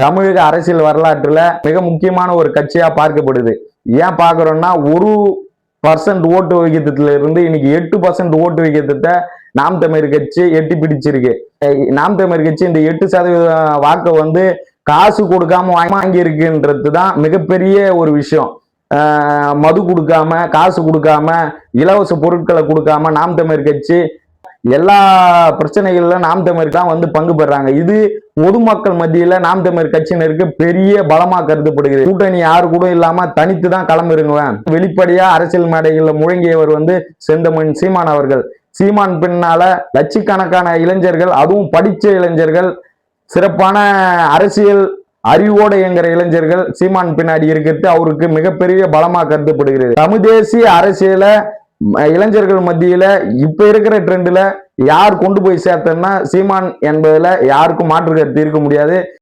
தமிழக அரசியல் வரலாற்றுல மிக முக்கியமான ஒரு கட்சியா பார்க்கப்படுது. ஏன் பார்க்குறோன்னா ஒரு பர்சன்ட் ஓட்டு விகிதத்துல இருந்து இன்னைக்கு எட்டு பர்சன்ட் ஓட்டு விகிதத்தை நாம் தமிழ் கட்சி எட்டி பிடிச்சிருக்கு. நாம் தமிழ் கட்சி இந்த எட்டு சதவீத வாக்கை வந்து காசு கொடுக்காம வாங்கி- இருக்குன்றது தான் மிகப்பெரிய ஒரு விஷயம். மது கொடுக்காம காசு கொடுக்காம இலவச பொருட்களை கொடுக்காம நாம் தமிழ் கட்சி எல்லா பிரச்சனைகள்ல நாம் தமிழ் தான் வந்து பங்கு பெறாங்க. இது பொதுமக்கள் மத்தியில நாம் தமிழ் கட்சியினருக்கு பெரிய பலமா கருதப்படுகிறது. கூட்டணி யாரு கூட இல்லாம தனித்து தான் களமிறங்குவேன் வெளிப்படையா அரசியல் மேடைகள்ல முழங்கியவர் வந்து செந்தமன் சீமான் அவர்கள். சீமான் பின்னால லட்சக்கணக்கான இளைஞர்கள் அதுவும் படிச்ச இளைஞர்கள் சிறப்பான அரசியல் அறிவோடு இயங்குற இளைஞர்கள் சீமான் பின்னாடி இருக்கிறது. அவருக்கு மிகப்பெரிய பலமா கருதப்படுகிறது. தமிழ் தேசிய அரசியலை இளைஞர்கள் மத்தியில இப்ப இருக்கிற ட்ரெண்ட்ல யார் கொண்டு போய் சேர்த்தன்னா சீமான் என்பதுல யாருக்கும் மாற்று கருத்து இருக்க முடியாது.